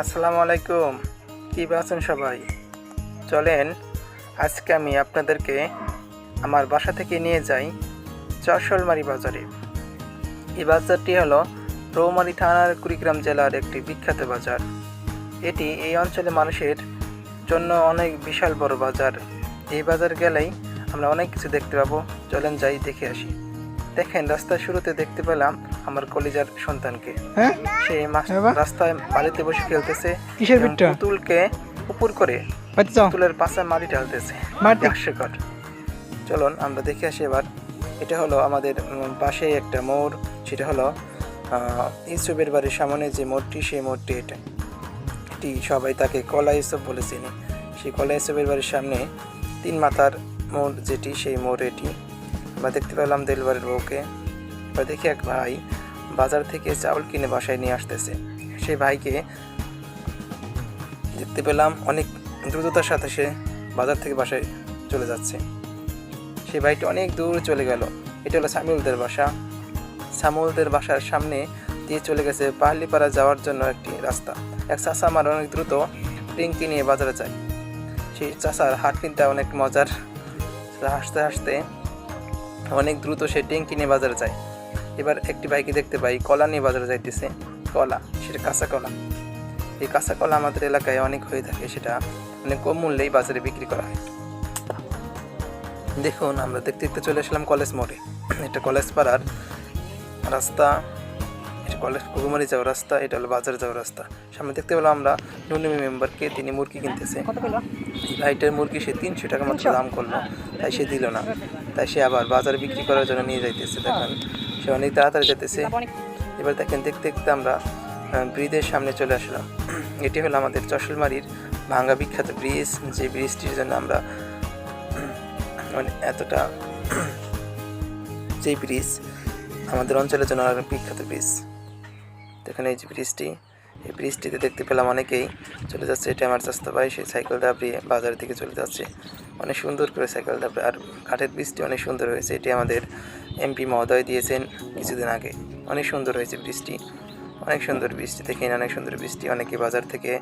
আসসালামু আলাইকুম। কী আছেন সবাই? চলেন, আজকে আমি আপনাদেরকে আমার বাসা থেকে নিয়ে যাই চরশলমারি বাজারে। এই বাজারটি হলো রৌমারি থানার কুড়িগ্রাম জেলার একটি বিখ্যাত বাজার। এটি এই অঞ্চলে মানুষের জন্য অনেক বিশাল বড় বাজার। এই বাজার গেলেই আমরা অনেক কিছু দেখতে পাবো। চলেন যাই, দেখে আসি। দেখেন রাস্তার শুরুতে দেখতে পেলাম আমার কলিজার সন্তানকে। হ্যাঁ? সে হ্যাঁ? রাস্তায় বাড়িতে বসে খেলতেছে কিসের পিঠটা পুতুলকে উপর করে পুতুলের পাশে মাটি ঢালতেছে। হাস্যকর চলুন আমরা দেখে আসি এবার। এটা হলো আমাদের পাশেই একটা মোড়। সেটা হলো আহ, ইসুবের বাড়ির সামনে যে মোড়টি সেই মোড়টি এটা। এটি সবাই তাকে কলা ইসব বলে চিনি। সেই কলা ইসবের বাড়ির সামনে তিন মাথার মোড় যেটি সেই মোড় এটি। আমরা দেখতে পেলাম দেলবাড়ির বউকে। বা দেখি এক ভাই বাজার থেকে চাউল কিনে বাসায় নিয়ে আসতেছে। সেই ভাইকে দেখতে পেলাম অনেক দ্রুততার সাথে সে বাজার থেকে বাসায় চলে যাচ্ছে। সেই ভাইটি অনেক দূর চলে গেল। এটা হলো সামিউলদের বাসা। সামুলদের বাসার সামনে দিয়ে চলে গেছে পাহাড়িপাড়া যাওয়ার জন্য একটি রাস্তা। এক চাষা আমার অনেক দ্রুত টিঙ্কি নিয়ে বাজারে যায়। সেই চাষার হাঁটনিটা অনেক মজার। হাসতে হাসতে অনেক দ্রুত সে ট্যাঙ্কি নিয়ে বাজারে যায়। এবার একটি বাইকে দেখতে পাই কলা নিয়ে বাজারে যাইতেছে। কলা সেটা কাঁচা কলা। এই কাঁচা কলা আমাদের এলাকায় অনেক হয়ে থাকে সেটা অনেক কম মূল্যেই বাজারে বিক্রি করা হয়। দেখুন আমরা দেখতে দেখতে চলে আসলাম কলেজ মোড়ে। এটা কলেজ পাড়ার রাস্তা। এটা কলেজ কুকুমারি যাওয়ার রাস্তা এটা হলো বাজারে যাওয়ার রাস্তা। সামনে দেখতে পেলাম আমরা নুনিমি মেম্বারকে তিনি মুরগি কিনতেছে। ভাইটার মুরগি সে তিনশো টাকা মাত্র দাম করল তাই সে দিল না। তাই সে আবার বাজারে বিক্রি করার জন্য নিয়ে যাইতেছে, দেখেন। সে অনেক তাড়াতাড়ি যেতেছে এবার দেখেন, দেখতে দেখতে আমরা ব্রিজের সামনে চলে আসলাম। এটি হলো আমাদের চশলমারির ভাঙ্গা বিখ্যাত ব্রিজ। যে ব্রিজটির জন্য আমরা মানে এতটা, যে ব্রিজ আমাদের অঞ্চলের জন্য বিখ্যাত ব্রিজ। দেখেন এই যে ব্রিজটি। এই ব্রিজটিতে দেখতে পেলাম অনেকেই চলে যাচ্ছে, এটা আমার চাস্তা ভাই, সেই সাইকেল দাবড়িয়ে বাজারের দিকে চলে যাচ্ছে। অনেক সুন্দর করে সাইকেল দাবড়ে আর কাঠের ব্রিজটি অনেক সুন্দর হয়েছে, এটি আমাদের এমপি মহোদয় দিয়েছেন কিছুদিন আগে। অনেক সুন্দর হয়েছে ব্রিজটি, অনেক সুন্দর বৃষ্টি দেখেন অনেক সুন্দর বৃষ্টি অনেকে বাজার থেকে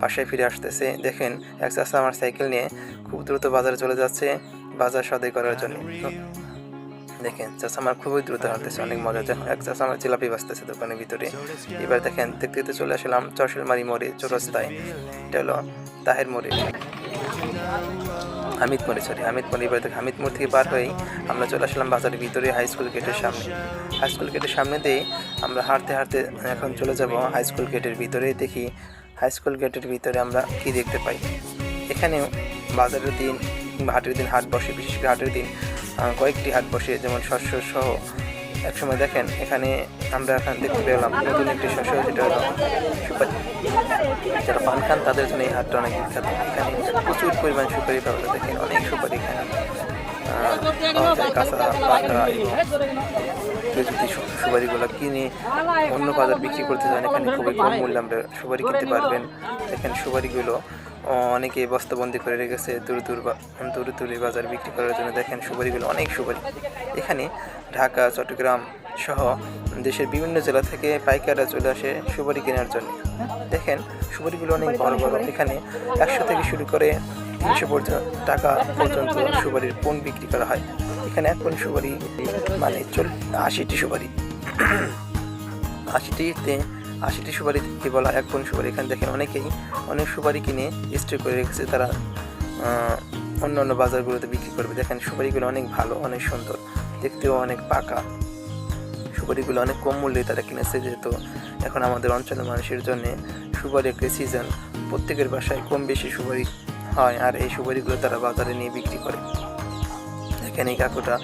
বাসায় ফিরে আসতেছে। দেখেন, এক চাষা আমার সাইকেল নিয়ে খুব দ্রুত বাজারে চলে যাচ্ছে, বাজার সদাই করার জন্য। দেখেন, চাষা আমার খুবই দ্রুত হাঁটতেছে, অনেক মজা দেখেন এক চাষা আমার জিলাপি বাঁচতেছে দোকানের ভিতরে। এবার দেখেন, দেখতে দেখতে চলে আসলাম চরশলমারি মোড়ে, চৌরাস্তায়। এটা হলো তাহের মোড়ে। হামিদ মোড়ে সরি হামিদ মোড়ে। এবার দেখে হামিদ মোড় থেকে পার হয়েই আমরা চলে আসলাম বাজারের ভিতরে হাই স্কুল গেটের সামনে। হাই স্কুল গেটের সামনে দিয়ে আমরা হাঁটতে হাঁটতে এখন চলে যাব হাই স্কুল গেটের ভিতরে। দেখি হাই স্কুল গেটের ভিতরে আমরা কি দেখতে পাই। এখানেও বাজারের দিন, হাটের দিন, হাট বসে, বিশেষ করে হাটের দিন কয়েকটি হাট বসে, যেমন শস্য সহ। একসময় দেখেন, এখানে আমরা এখন দেখতে পেলাম নতুন একটি শস্য, যেটা হলো সুপারি। যারা পান খান, তাদের জন্য এই হাটটা অনেক বিখ্যাত। এখানে প্রচুর পরিমাণ সুপারি পাওয়া যায়। দেখেন, অনেক সুপারি এখানে। কাঁচা সুপারিগুলো কিনে অন্য বাজার বিক্রি করতে চান এখানে খুবই কম মূল্যে আমরা সুপারি কিনতে পারবেন। দেখেন, সুপারিগুলো অনেকে বস্তাবন্দি করে রেখেছে দূর দূর বা- দূরে বাজার বিক্রি করার জন্য। দেখেন সুপারিগুলো অনেক সুপারি। এখানে ঢাকা, চট্টগ্রাম সহ দেশের বিভিন্ন জেলা থেকে পাইকাররা চলে আসে সুপারি কেনার জন্য। দেখেন সুপারিগুলো অনেক বড় বড়। এখানে একশো থেকে শুরু করে তিনশো পর্যন্ত টাকা পর্যন্ত সুপারির পণ বিক্রি করা হয়। এখানে এক পণ সুপারি মানে চল আশিটি সুপারি। আশিটিতে আশিটি সুপারি কি বলা এক পণ সুপারি। এখানে দেখেন অনেকেই অনেক সুপারি কিনে স্টে করে রেখেছে। তারা অন্য অন্য বাজারগুলোতে বিক্রি করবে। দেখেন সুপারিগুলো অনেক ভালো, অনেক সুন্দর। দেখতেও অনেক পাকা। সুপারিগুলো অনেক কম মূল্যে তারা কিনেছে যেহেতু এখন আমাদের অঞ্চলের মানুষের জন্য সুপারি একটি সিজন প্রত্যেকের বাসায় কম বেশি সুপারি হয় আর এই সুপারিগুলো তারা বাজারে নিয়ে বিক্রি করে। এখানে কাকুটা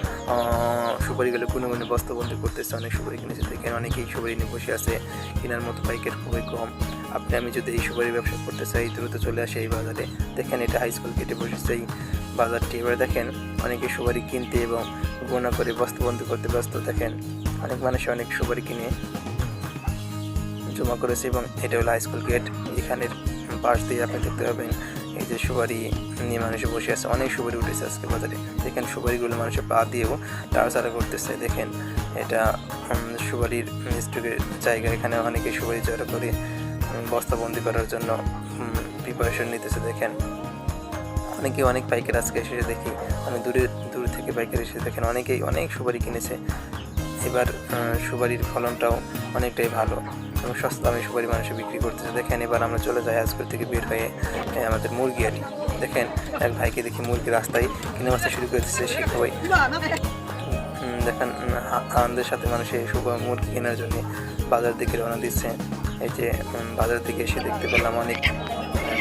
সুপারিগুলো কোনো কোনো বস্তাবন্দি করতেছে, অনেক সুপারি কিনেছে। দেখেন অনেকেই সুপারি নিয়ে বসে আছে, কেনার মতো বাইকের খুবই কম। আপনি, আমি যদি এই সুপারি ব্যবসা করতে চাই, দ্রুত চলে আসে এই বাজারে। দেখেন এটা হাই স্কুল কেটে বসেছে এই বাজারটি। এবার দেখেন অনেকে সুপারি কিনতে এবং গোনা করে বস্তাবন্দি করতে ব্যস্ত। দেখেন অনেক মানুষ অনেক সুপারি কিনে জমা করেছে এবং এটা হলো হাই স্কুল গেট এখানের পাশ দিয়ে আপনি দেখতে পাবেন এই যে সুপারি নিয়ে মানুষে বসে আছে, অনেক সুপারি উঠেছে আজকে বাজারে। দেখেন সুপারিগুলো মানুষের পা দিয়েও তাড়াচাড়া করতেছে। দেখেন এটা সুপারির স্টকের জায়গা। এখানে অনেকে সুপারি জড়ো করে বস্তাবন্দি করার জন্য প্রিপারেশন নিতেছে। দেখেন অনেকে অনেক পাইকার আজকে এসে দেখি অনেক দূরে, দূর থেকে পাইকার এসে দেখেন অনেকেই অনেক সুপারি কিনেছে। এবার সুপারির ফলনটাও অনেকটাই ভালো। এবং সস্তা দামে সুপারি মানুষে বিক্রি করতেছে। দেখেন, এবার আমরা চলে যাই আজকের থেকে বের হয়ে আমাদের মুরগি আর দেখেন, এক ভাইকে দেখি মুরগি রাস্তায় কিনে বাঁচতে শুরু করে দিচ্ছে, সে খুবই দেখেন আনন্দের সাথে এই শুভ মুরগি কেনার জন্য বাজার দিকে রওনা দিচ্ছে। এই যে বাজার দিকে এসে দেখতে পেলাম অনেক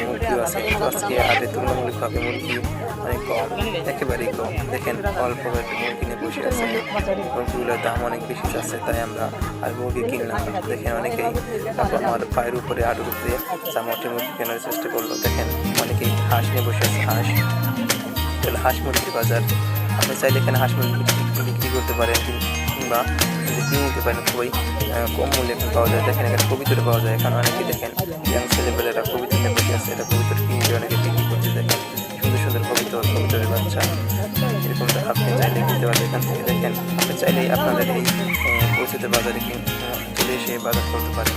মুরগিও আছে আজকে আগে তুলনামূলকভাবে মুরগি অনেক কম, একেবারেই কম। দেখেন, অল্প কয়েকটি মুরগি নিয়ে বসে আছে। মুরগিগুলোর দাম অনেক বেশি যাচ্ছে, তাই আমরা আর মুরগি কিনলাম। দেখেন, অনেকেই তারপর আমার পায়ের উপরে আড়ুর উপরে চামচে মুরগি কেনার চেষ্টা করল। দেখেন, অনেকেই হাঁস নিয়ে বসে আছে, হাঁস। হাঁস মুরগির বাজার, আপনি চাইলে এখানে হাঁস মুরগি বিক্রি- করতে পারেন কিংবা নিতে পারেন খুবই কম মূল্যে পাওয়া যায়। দেখেন, এখানে কবিতর পাওয়া যায়। এখানে অনেকে দেখেন ইয়াং ছেলেপেলেরা কবিতর নিয়ে বসে আছে এটা কবিতর কিনে অনেকে বিক্রি করতে দেখেন, সুন্দর সুন্দর কবিতা কবিতরের বাচ্চা। এরকম আপনি চাইলে কিনতে পারেন এখান থেকে দেখেন, আপনি চাইলেই আপনাদের এই পরিচিত বাজারে চলে এসে বাজার করতে পারেন।